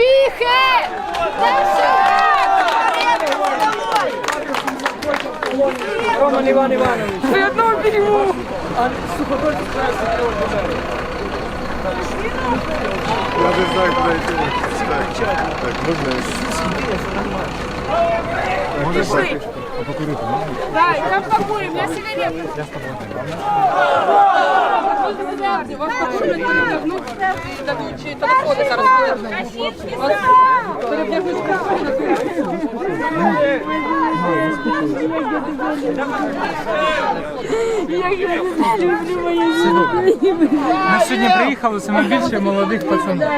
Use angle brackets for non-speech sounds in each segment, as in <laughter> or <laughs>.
успіхи! Роман Іван Іванович. Все одно бігу. А суходольці краще. Я не знаю, куди йти. Так, можна. Все нормально. Можна Пішли. А покурити можна? Да, я покурю, у меня сигарета. Вас покурят передохнуть, дадут чьи-то доходы зараз Вас Ми сьогодні приїхали саме більше молодих пацанів.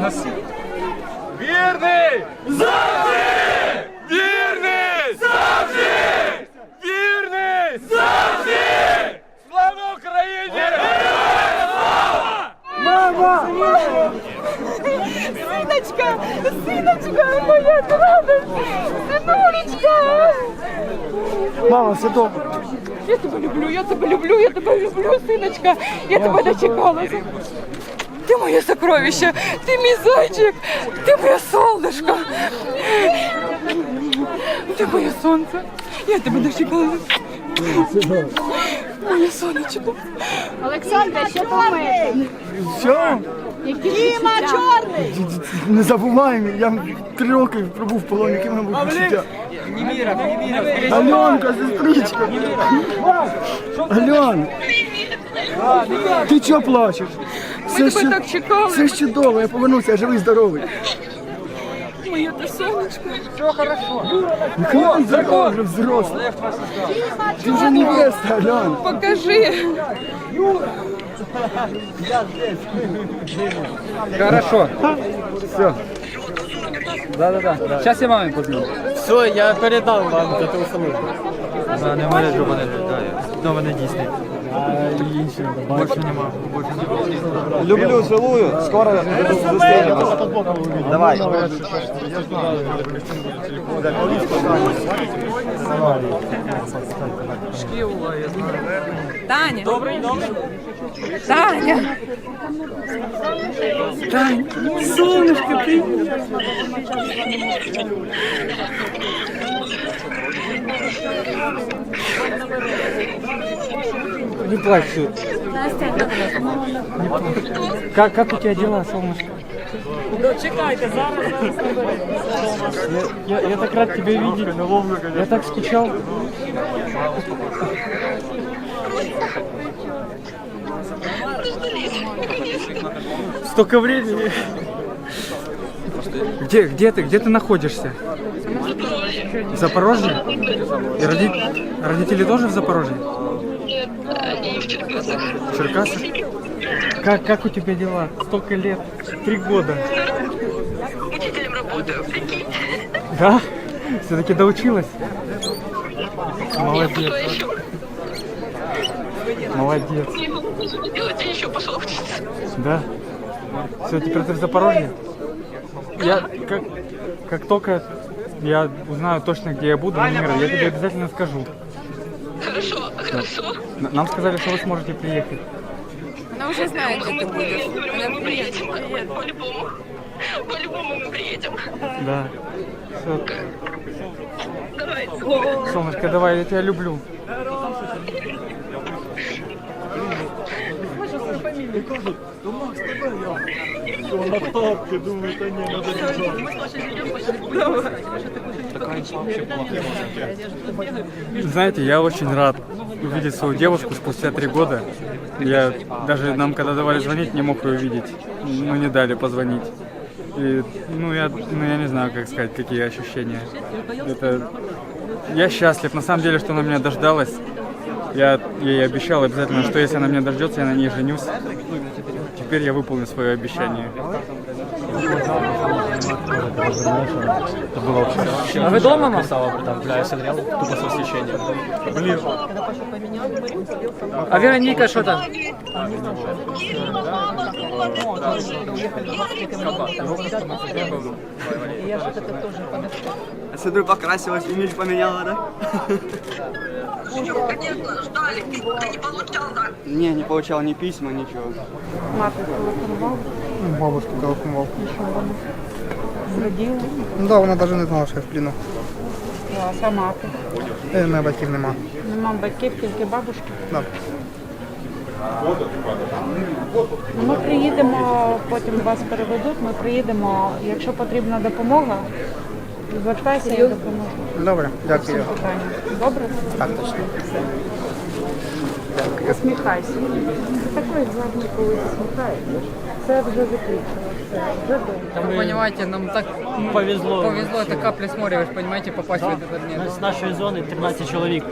Нас Вірний! Завжди! Мама, все добре. Я тебе люблю, я тебе люблю, я тебе люблю, сыночка. Я тебе дочекалась. Ты моє сокровище, ти мій зайчик, ти моє солнышко. Ти моє сонце. Я тебе дочекалась. Моє сонечко. Олександра, що думаєте? Все, Діма чорний! не забуваємо. Я три роки пробув в полоні, яким нам був життя. Альонка, сестричка. Альон, ти чого плачеш? Ми тебе так чекали. все ж чудово, я повернувся, я живий, здоровий. Моє ти сонечко. Ніколи не зеркало вже взрослий. Ти вже невеста, Альон. Покажи. Хорошо. Все. Да-да-да. Сейчас я мамі позвоню. Все, я передав вам до телефону. Да, не мережу мене літає. До мене дійсний. Більше нема. Більше нема. Люблю, целую. Скоро зустрінемось. Давай. Шкіла, я знаю. Таня. Добрий, добрий. Таня. Таня. Солнышко, ты. Не плачь, Сюр. Как, как у тебя дела, солнышко? Чекайте, зараз. Я, я, я так рад тебя видеть. Я так скучал. Столько времени. Где, где ты, где ты находишься? В Запорожье. И роди- родители тоже в Запорожье? Нет, они в Черкасах. В Черкасах? Как, как у тебя дела? Столько лет, три года. Учителем работаю, прикинь. Да? Все-таки доучилась? Молодец, еще? Молодец. Делать, я еще пошел учиться. Да? Все, теперь ты в Запорожье? Я как, как только я узнаю точно, где я буду, номер, я тебе обязательно скажу. Хорошо, хорошо. Н- Нам сказали, что вы сможете приехать. Она уже знает, где ты будешь. Мы приедем, по-любому. По-любому мы приедем. Да. Все, Давай. солнышко, давай, я тебя люблю. Знаете, я очень рад увидеть свою девушку спустя три года. Я даже нам, когда давали звонить, не мог ее увидеть. Ну, не дали позвонить. И, ну, я, ну, я не знаю, как сказать, какие ощущения. Это... Я счастлив, на самом деле, что она меня дождалась. Я ей обещал обязательно, что если она меня дождется, я на ней женюсь. Теперь я выполню свое обещание. А ви дома написала там для серіалу тупо совсвящення? Блін. А Вероніка що там? Смотрю, покрасилась, имидж поменяла, да? <laughs> Конечно, ждали. Ты не получал, да? Не, не получал ни письма, ничего. Бабушка телефонував. Ну да, вона навіть не знала, що я в пліну. а мати? Е, Мене батьків нема. Нема батьків, тільки бабушки. Да. Ну, Ми приїдемо, потім вас переведуть, ми приїдемо. Якщо потрібна допомога, звертайся, я допоможу. Добре, дякую. Питання. Добре? Так, точно. Посміхайся. Ти такий завжди, коли посміхаєшся. Це вже закінчилося. Вже добре. Вы понимаете, нам так Повезло. повезло, это капля с моря, вы же понимаете, попасть в этот мир. З нашої зони 13 чоловік.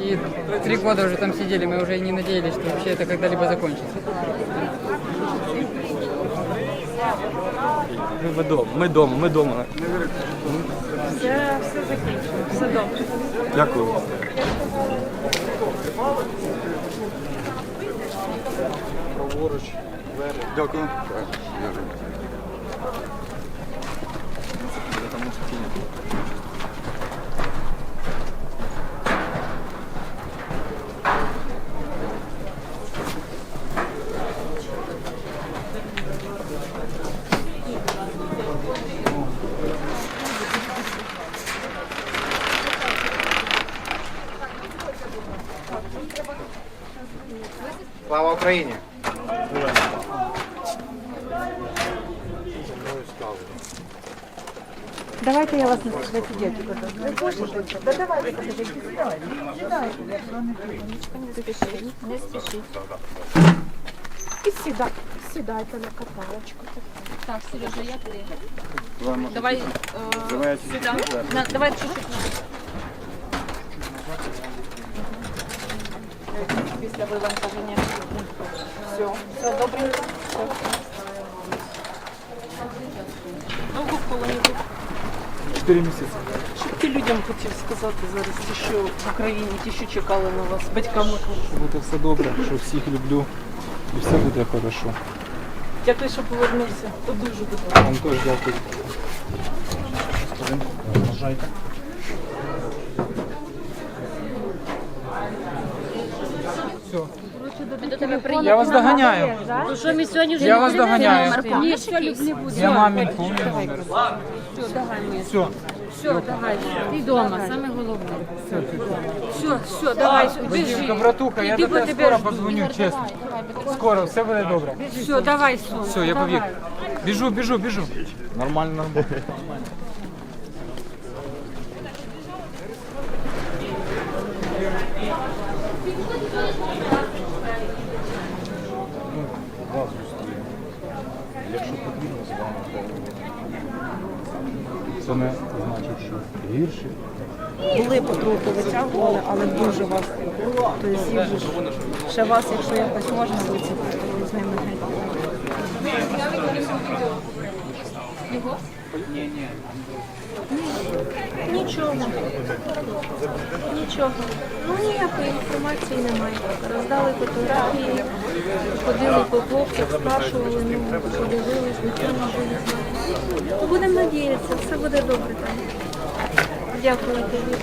И три года уже там сидели, мы уже и не надеялись, что вообще это когда-либо закончится. Ми вдома, ми вдома, ми вдома. Все, все закінчено, Все добре. Дякую. Дякую. Україні! Давайте я вас на сидеть. Да давайте, подождите, Не спішіть. І сідай, сідайте на каталочку. Так, Сережа, як ти? Давай е, сюди. На, давай чуть-чуть. Після вивантаження. Все, все добренько. Все. Довго в колоні був? Чотири місяці. Що б ти людям хотів сказати зараз, ті, що в Україні, ті, що чекали на вас, батькам? Буде все добре, що всіх люблю. І все буде хорошо. Дякую, що повернувся. То дуже добре. Вам теж дякую. Я вас догоняю. Ну що, ми сьогодні вже Я вас догоняю. Ні, що не буде. Я. Все, давай. Все. Все, давай. Ти вдома, саме головне. Все, все, давай, біжи. Братуха, я до тебе скоро позвоню, чесно. Скоро, все буде добре. Все, давай, сон. Все, я побіг. Біжу, біжу, біжу. Нормально, нормально. <laughs> Якщо потрібно, з вами Це не значить, що гірше. Були потроху витягували, але дуже вас. Тобто їх же ж- ще вас, якщо якось можна витягнути, то з ними геть. Нічого. Нічого. Ну ніякої інформації немає. Роздали фотографії, ходили по хлопцях, спрашували, ну, подивились, ніхто не знає. Ну, Будемо надіятися, все буде добре там. Дякую тобі.